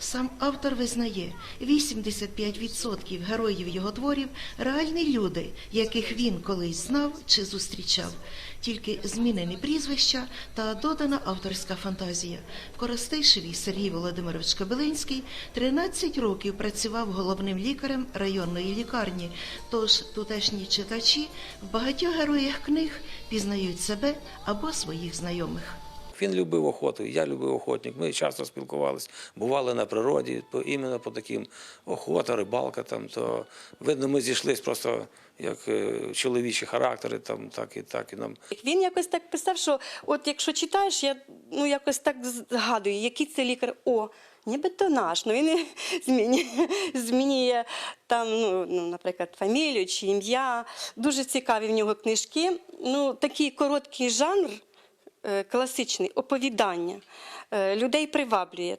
Сам автор визнає, 85% героїв його творів реальні люди, яких він колись знав чи зустрічав. Тільки змінені прізвища та додана авторська фантазія. В Коростишеві Сергій Володимирович Кобилинський 13 років працював головним лікарем районної лікарні. Тож тутешні читачі в багатьох героях книг пізнають себе або своїх знайомих. Він любив охоту, я любив охотник. Ми часто спілкувалися, бували на природі, по, іменно по таким охота, рибалка. Там, то, видно, ми зійшлися просто як е, чоловічі характери, там, так і так. І нам Він якось так писав, що от якщо читаєш, я ну якось так згадую, який це лікар. О, нібито наш. Ну він змінює, змінює там, ну, ну, наприклад, фамілію чи ім'я. Дуже цікаві в нього книжки. Ну, такий короткий жанр, класичний, оповідання, е, людей приваблює.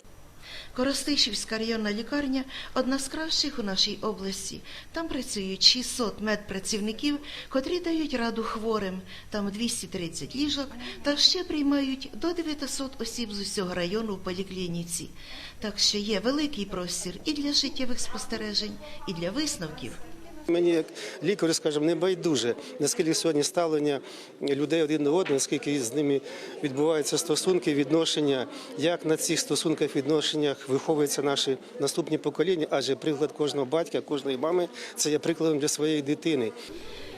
Коростишівська районна лікарня одна з кращих у нашій області. Там працюють 600 медпрацівників, котрі дають раду хворим. Там 230 ліжок, та ще приймають до 900 осіб з усього району в поліклініці. Так що є великий простір і для життєвих спостережень, і для висновків. Мені як лікарю, скажімо, не байдуже, наскільки сьогодні ставлення людей один до одного, наскільки з ними відбуваються стосунки, відношення, як на цих стосунках, відношеннях виховуються наші наступні покоління, адже приклад кожного батька, кожної мами це є прикладом для своєї дитини.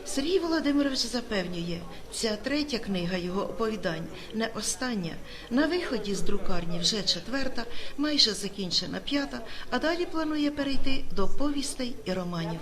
Сергій Володимирович запевнює, ця третя книга його оповідань не остання. На виході з друкарні вже четверта, майже закінчена п'ята, а далі планує перейти до повістей і романів.